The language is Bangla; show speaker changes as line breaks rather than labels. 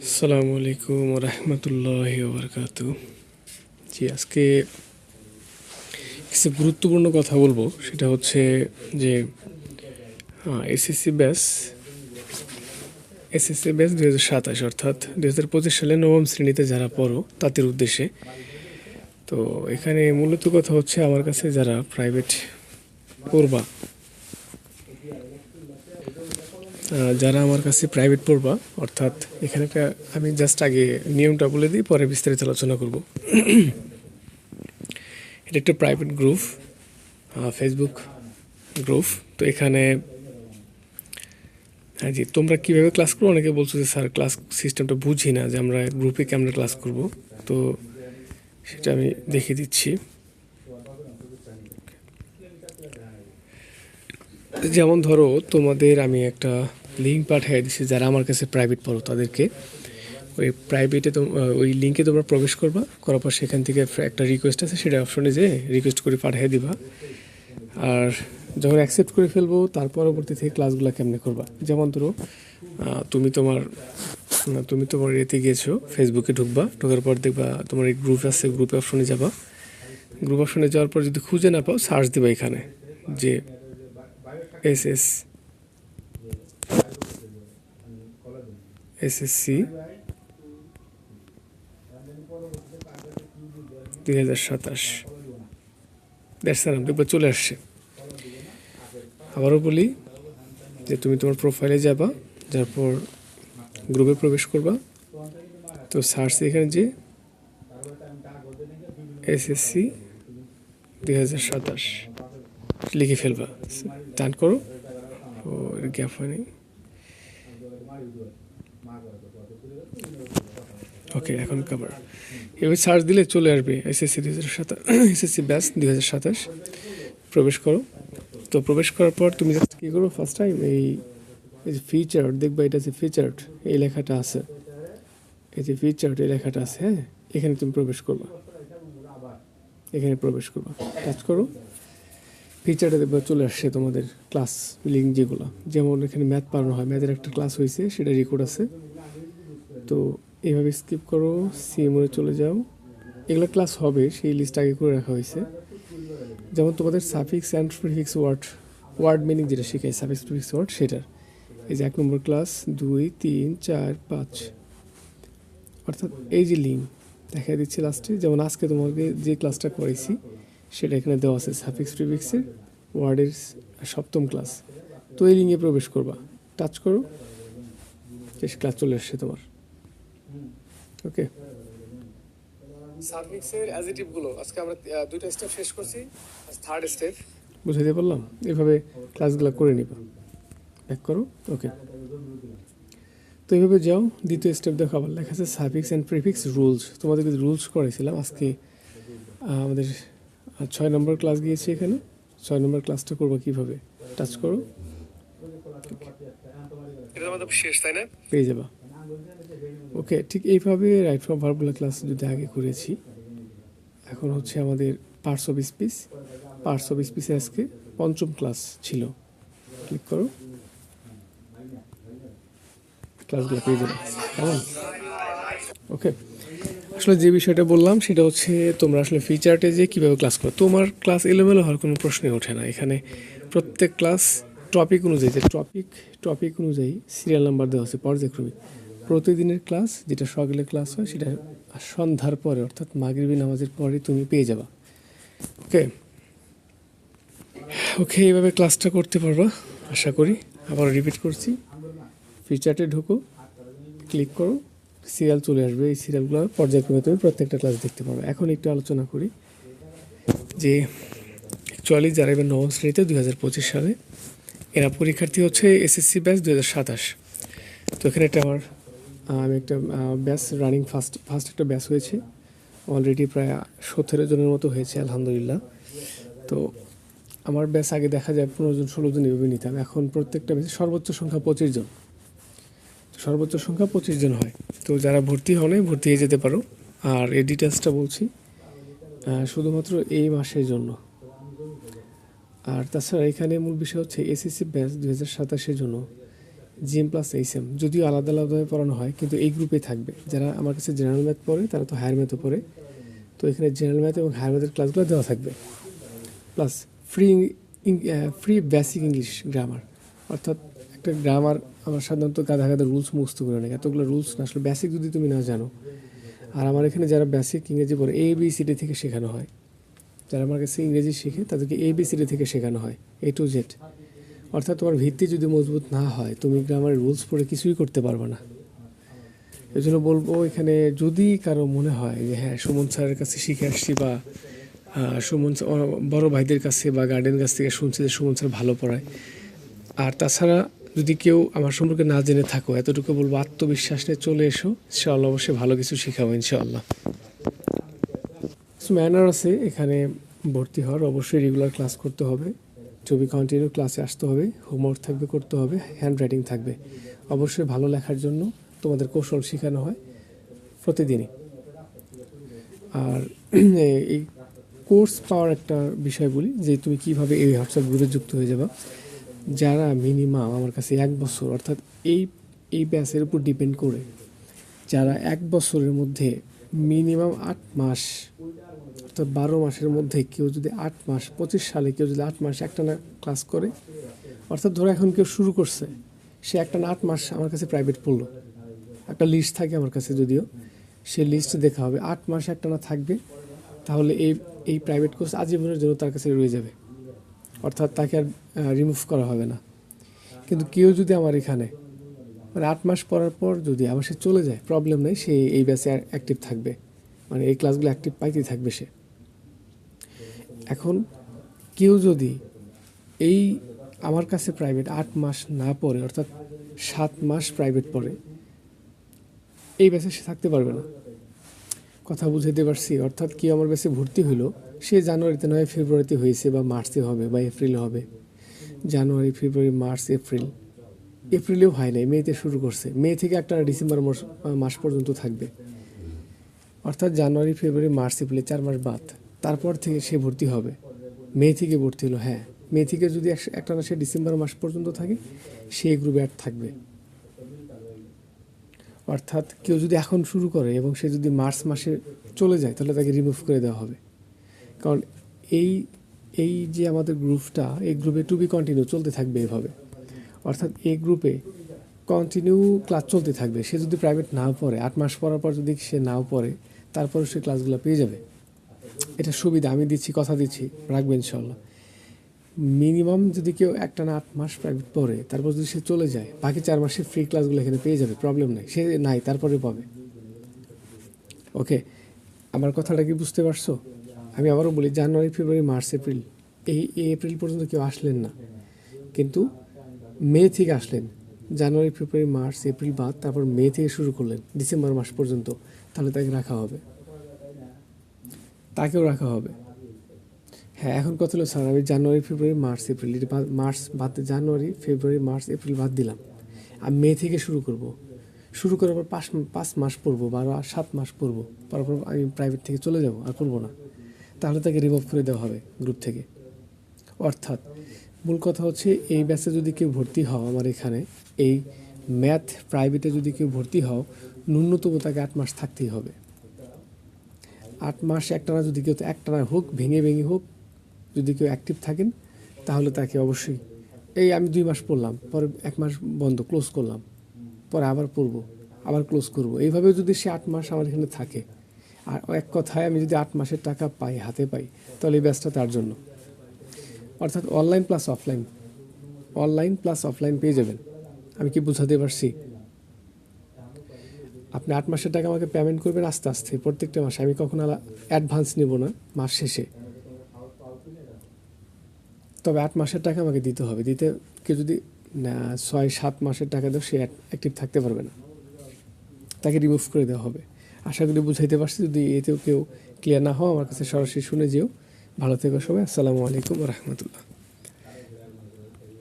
আসসালামু আলাইকুম রহমতুল্লাহ বরকাত জি, আজকে কিছু গুরুত্বপূর্ণ কথা বলব। সেটা হচ্ছে যে এসএসসি ব্যাস এসএসসি ব্যাস দু হাজার সাতাশ, অর্থাৎ দুই হাজার পঁচিশ সালে নবম শ্রেণীতে যারা পড়ো, তাদের উদ্দেশ্যে। তো এখানে মূলত কথা হচ্ছে আমার কাছে যারা প্রাইভেট পড়বা যারা আমার কাছে প্রাইভেট পড়বা, অর্থাৎ এখানে একটা, আমি জাস্ট আগে নিয়মটা বলে দিই, পরে বিস্তারিত আলোচনা করব। এটা একটা প্রাইভেট গ্রুপ ফেসবুক গ্রুপ তো এখানে হ্যাঁ জি, তোমরা কীভাবে ক্লাস করো অনেকে বলছো যে, স্যার ক্লাস সিস্টেমটা বুঝি না যে আমরা গ্রুপে কেমন ক্লাস করব? তো সেটা আমি দেখিয়ে দিচ্ছি। যেমন ধরো, তোমাদের আমি একটা লিঙ্ক পাঠিয়ে দিচ্ছি যারা আমার কাছে প্রাইভেট পড়ো তাদেরকে। ওই প্রাইভেটে তো ওই লিঙ্কে তোমরা প্রবেশ করবা, করার পর সেখান থেকে একটা রিকোয়েস্ট আছে, সেটা অপশনে যে রিকোয়েস্ট করে পাঠিয়ে দিবা। আর যখন অ্যাকসেপ্ট করে ফেলব, তার পরবর্তী থেকে ক্লাসগুলো কেমনে করবা? যেমন ধরো তুমি তোমার তুমি তোমার এতে গিয়েছো ফেসবুকে ঢুকবা, ঢোকার পর দেখবা তোমার এই গ্রুপ আছে গ্রুপে অপশনে যাবা। গ্রুপ অপশনে যাওয়ার পর যদি খুঁজে না পাও সার্চ দিবা এখানে যে এস এস এসএসসি দুই হাজার সাতাশ। দেখছিলাম দেখবে চলে আসছে। আবারও বলি যে তুমি তোমার প্রোফাইলে যাবা, যার পর গ্রুপে প্রবেশ করবা। তো সার্চ এখানে যে এসএসসি দুই হাজার সাতাশ, লিখে ফেলবা। টান করো। ও গ্যাপ হয়নি। ওকে এখন কভার এবার সার্চ দিলে চলে আসবে এসএসসি দুই হাজার সাতাশ এসএসসি ব্যাস দুই হাজার সাতাশ। প্রবেশ করো। তো প্রবেশ করার পর তুমি জাস্ট কী করো ফার্স্ট টাইম এই এই যে ফিচার দেখবা এটা যে ফিচার এই লেখাটা আছে। এই যে ফিচার এই লেখাটা আছে হ্যাঁ? এখানে তুমি প্রবেশ করবা। এখানে প্রবেশ করবা। টাচ করো। ফিচারটা দেখবা চলে আসছে তোমাদের ক্লাস লিঙ্ক যেগুলো। যেমন এখানে ম্যাথ পড়ানো হয়। ম্যাথের একটা ক্লাস হয়েছে, সেটা রেকর্ড আছে। তো এইভাবে স্কিপ করো সিএমওয়ে চলে যাও। এগুলো ক্লাস হবে, সেই লিস্ট আগে করে রাখা হয়েছে। যেমন তোমাদের suffix and prefix word word meaning যেটা শেখায় সাফিক্স প্রিফিক্স ওয়ার্ড সেটার। এই যে এক নম্বর ক্লাস দুই, তিন, চার, পাঁচ। অর্থাৎ এই যে লিঙ্ক দেখা দিচ্ছে লাস্টে যেমন আজকে তোমাকে যে ক্লাসটা করেছি সেটা এখানে দেওয়া আছে সাফিক্স প্রিফিক্সের ওয়ার্ডের সপ্তম ক্লাস তো এই লিঙ্কে প্রবেশ করবা। টাচ করো। শেষ ক্লাস চলে আসছে তোমার। ওকে সার্ভিক্সের অ্যাজিটিভগুলো আজকে আমরা দুইটা স্টেপ শেষ করছি। থার্ড স্টেপ বুঝাইতে পারলাম এভাবে ক্লাসগুলো করে নিবা। ব্যাক করো। ওকে তো এইভাবে যাও দ্বিতীয় স্টেপ দেখো আবার লেখা আছে সার্ভিক্স অ্যান্ড প্রিফিক্স রুলস তোমাদেরকে রুলস করেছিলাম আজকে আমাদের আহ, ছয় নম্বর ক্লাস গিয়েছি এখানে। ছয় নম্বর ক্লাসটা করব কীভাবে? টাচ করো। শেষ তাই না? পেয়ে যাবা। ওকে ঠিক এইভাবে রাইট ফ্রম ভার্বুলা ক্লাস যদি আগে করেছি এখন হচ্ছে আমাদের parts of speech parts of স্পিচে আজকে পঞ্চম ক্লাস ছিল। ক্লিক করো। ক্লাসগুলো পেয়ে যাবে। কেমন ওকে আসলে যে বিষয়টা বললাম, সেটা হচ্ছে তোমরা আসলে ফিচারটে যে কীভাবে ক্লাস করো। তোমার ক্লাস এলোমেলো হওয়ার কোনো প্রশ্নই ওঠে না। এখানে প্রত্যেক ক্লাস টপিক অনুযায়ী, যে টপিক টপিক অনুযায়ী সিরিয়াল নাম্বার দেওয়া আছে পর্যায়ক্রমিক। প্রতিদিনের ক্লাস যেটা সকালে ক্লাস হয়, সেটা সন্ধ্যার পরে, অর্থাৎ মাগরিবি নামাজের পরে তুমি পেয়ে যাবা। ওকে ওকে এইভাবে ক্লাসটা করতে পারবা, আশা করি। আবার রিপিট করছি। ফিচারটে ঢুকো ক্লিক করো। সিরিয়াল চলে আসবে, এই সিরিয়ালগুলো পর্যায়ক্রমে তুমি প্রত্যেকটা ক্লাস দেখতে পারবে। এখন একটু আলোচনা করি যে অ্যাকচুয়ালি যারা এবার নবম শ্রেণীতে দুই হাজার পঁচিশ সালে, এরা পরীক্ষার্থী হচ্ছে এসএসসি ব্যাচ দুই হাজার সাতাশ। তো এখানে একটা আমার আমি একটা ব্যাচ রানিং ফার্স্ট ফার্স্ট একটা ব্যাচ হয়েছে। অলরেডি প্রায় সতেরো জনের মতো হয়েছে, আলহামদুলিল্লাহ। তো আমার ব্যাচ আগে দেখা যায় পনেরো জন, ষোলো জন এভাবে নিতাম। এখন প্রত্যেকটা ব্যাচে সর্বোচ্চ সংখ্যা পঁচিশ জন। সর্বোচ্চ সংখ্যা পঁচিশ জন হয়। তো যারা ভর্তি হনে ভর্তি হয়ে যেতে পারো। আর এই ডিটেলসটা বলছি শুধুমাত্র এই মাসের জন্য। আর তাছাড়া এখানে মূল বিষয় হচ্ছে এসএসসি ব্যাচ দু হাজার সাতাশের জন্য জিএম প্লাস এইচএম যদিও আলাদা আলাদাভাবে পড়ানো হয়, কিন্তু এই গ্রুপে থাকবে। যারা আমার কাছে জেনারেল ম্যাথ পড়ে, তারা তো হায়ার ম্যাথও পড়ে। তো এখানে জেনারেল ম্যাথ এবং হায়ার ম্যাথের ক্লাসগুলো দেওয়া থাকবে। Plus free free basic English grammar অর্থাৎ একটা গ্রামার আমার সাধারণত গাদা গাদা রুলস মুখস্থ করে নেয় এতগুলো রুলস না, আসলে বেসিক যদি তুমি না জানো, আর আমার এখানে যারা বেসিক ইংরেজি পড়ে এ বি সিডি থেকে শেখানো হয়। যারা আমার কাছে ইংরেজি শিখে, তাদেরকে এ বি সিডি থেকে শেখানো হয় এ টু জেড অর্থাৎ তোমার ভিত্তি যদি মজবুত না হয়, তুমি গ্রামারের রুলস পড়ে কিছুই করতে পারবে না। এই জন্য বলব এখানে যদি কারও মনে হয় যে হ্যাঁ সুমন স্যারের কাছে শিখে আসছি বা সুমন বড় ভাইদের কাছে বা গার্ডেন কাছ থেকে শুনছি যে সুমন স্যার ভালো পড়ায়। আর তাছাড়া যদি কেউ আমার সম্পর্কে না জেনে থাকো, এতটুকু বলব, আত্মবিশ্বাস নিয়ে চলে এসো। ইনশাআল্লাহ অবশ্যই ভালো কিছু শেখাবো, ইনশাআল্লাহ। ম্যানার আছে, এখানে ভর্তি হওয়ার। অবশ্যই রেগুলার ক্লাস করতে হবে। ছবি কন্টিনিউ ক্লাসে আসতে হবে। হোমওয়ার্ক থাকবে, করতে হবে। হ্যান্ড রাইটিং থাকবে। অবশ্যই ভালো লেখার জন্য তোমাদের কৌশল শেখানো হয় প্রতিদিনই। আর এই কোর্স পাওয়ার একটা বিষয় বলি, যে তুমি কীভাবে এই হোয়াটসঅ্যাপ গ্রুপে যুক্ত হয়ে যাবে। যারা মিনিমাম আমার কাছে এক বছর, অর্থাৎ এই এই ব্যাচের উপর ডিপেন্ড করে, যারা এক বছরের মধ্যে মিনিমাম আট মাস, অর্থাৎ বারো মাসের মধ্যে কেউ যদি আট মাস, পঁচিশ সালে কেউ যদি আট মাস একটানা ক্লাস করে, অর্থাৎ ধরো এখন কেউ শুরু করছে, সে একটা না আট মাস আমার কাছে প্রাইভেট পড়ল। একটা লিস্ট থাকে আমার কাছে যদিও, সে লিস্ট দেখা হবে। আট মাস একটানা থাকবে, তাহলে এই এই প্রাইভেট কোর্স আজীবনের জন্য তার কাছে রয়ে যাবে। অর্থাৎ তাকে আর রিমুভ করা হবে না। কিন্তু কেউ যদি আমার এখানে মানে আট মাস পড়ার পর যদি আবার সে চলে যায় প্রবলেম নেই, সে এই ব্যাচে অ্যাক্টিভ থাকবে। মানে এই ক্লাসগুলো অ্যাক্টিভ পাইতেই থাকবে সে। এখন কেউ যদি এই আমার কাছে প্রাইভেট আট মাস না পড়ে, অর্থাৎ সাত মাস প্রাইভেট পড়ে, এই ব্যাচে সে থাকতে পারবে না। কথা বুঝাইতে পারছি। অর্থাৎ কেউ আমার ব্যাচে ভর্তি হলো সে জানুয়ারিতে নয়, ফেব্রুয়ারিতে হয়েছে বা মার্চে হবে বা এপ্রিলে হবে। জানুয়ারি, ফেব্রুয়ারি, মার্চ, এপ্রিল। এপ্রিলেও হয় নাই, মেতে শুরু করছে। মে থেকে একটা ডিসেম্বর মাস পর্যন্ত থাকবে। অর্থাৎ জানুয়ারি, ফেব্রুয়ারি, মার্চ, এপ্রিল চার মাস বাদ। তারপর থেকে সে ভর্তি হবে। মে থেকে ভর্তি হলো হ্যাঁ। মে থেকে যদি এক- একটা না সে ডিসেম্বর মাস পর্যন্ত থাকে, সে গ্রুপে অ্যাড থাকবে। অর্থাৎ কেউ যদি এখন শুরু করে এবং সে যদি মার্চ মাসে চলে যায়, তাহলে তাকে রিমুভ করে দেওয়া হবে। কারণ এই এই যে আমাদের গ্রুপটা, এই গ্রুপে টু বি কন্টিনিউ চলতে থাকবে এভাবে। অর্থাৎ এই গ্রুপে কন্টিনিউ ক্লাস চলতে থাকবে। সে যদি প্রাইভেট নাও পড়ে, আট মাস পড়ার পর যদি সে নাও পড়ে তারপরে সে ক্লাসগুলো পেয়ে যাবে। এটা সুবিধা, আমি দিচ্ছি, কথা দিচ্ছি, রাখবেন ইনশাল্লাহ মিনিমাম যদি কেউ একটা না আট মাস প্রাইভেট পড়ে, তারপর যদি সে চলে যায়, বাকি চার মাসের ফ্রি ক্লাসগুলো এখানে পেয়ে যাবে প্রবলেম নাই। সে নাই, তারপরে পাবে। ওকে আমার কথাটা কি বুঝতে পারছ? আমি আবারও বলি, জানুয়ারি, ফেব্রুয়ারি, মার্চ, এপ্রিল এই এপ্রিল পর্যন্ত কেউ আসলেন না। কিন্তু মে থেকে আসলেন। জানুয়ারি, ফেব্রুয়ারি, মার্চ, এপ্রিল বাদ, তারপর মে থেকে শুরু করলেন। ডিসেম্বর মাস পর্যন্ত। তাহলে তাকে রাখা হবে। তাকেও রাখা হবে। হ্যাঁ এখন কথা হলো স্যার, আমি January, February, March, April March বাদ, জানুয়ারি, ফেব্রুয়ারি, মার্চ, এপ্রিল বাদ দিলাম। আমি মে থেকে শুরু করব। শুরু করার পর পাঁচ পাঁচ মাস পড়ব, বারো আর সাত মাস পড়ব। তারপর আমি প্রাইভেট থেকে চলে যাব, আর পড়ব না। তাহলে তাকে রিমুভ করে দেওয়া হবে গ্রুপ থেকে। অর্থাৎ মূল কথা হচ্ছে, এই ব্যাচে যদি কেউ ভর্তি হও আমার এখানে, এই ম্যাথ প্রাইভেটে যদি কেউ ভর্তি হও, ন্যূনতম তাকে আট মাস থাকতেই হবে। আট মাস একটানা যদি কেউ, একটানা হোক, ভেঙে ভেঙে হোক যদি কেউ অ্যাক্টিভ থাকেন, তাহলে তাকে অবশ্যই, এই আমি দুই মাস পড়লাম, পরে এক মাস বন্ধ ক্লোজ করলাম, পরে আবার পড়ব, আবার ক্লোজ করব। এইভাবে যদি সে আট মাস আমার এখানে থাকে, আর এক কথায় আমি যদি আট মাসের টাকা পাই, হাতে পাই, তাহলে এই ব্যাচটা তার জন্য। অর্থাৎ online plus offline online plus offline পেয়ে যাবেন। আমি কি বোঝাতে পারছি? আপনি আট মাসের টাকা আমাকে পেমেন্ট করবেন আস্তে আস্তে, প্রত্যেকটা মাসে। আমি কখনো অ্যাডভান্স নেব না, মাস শেষে। তবে আট মাসের টাকা আমাকে দিতে হবে। দিতে কেউ যদি ছয়, সাত মাসের টাকা দেয় সে অ্যাক্টিভ থাকতে পারবে না। তাকে রিমুভ করে দেওয়া হবে। আশা করি বুঝাইতে পারছি, যদি এতেও কেউ ক্লিয়ার না হও, আমার কাছে সরাসরি শুনে যেও। ভালো থেকো সবাই। আসসালামু আলাইকুম রহমতুল্লাহ।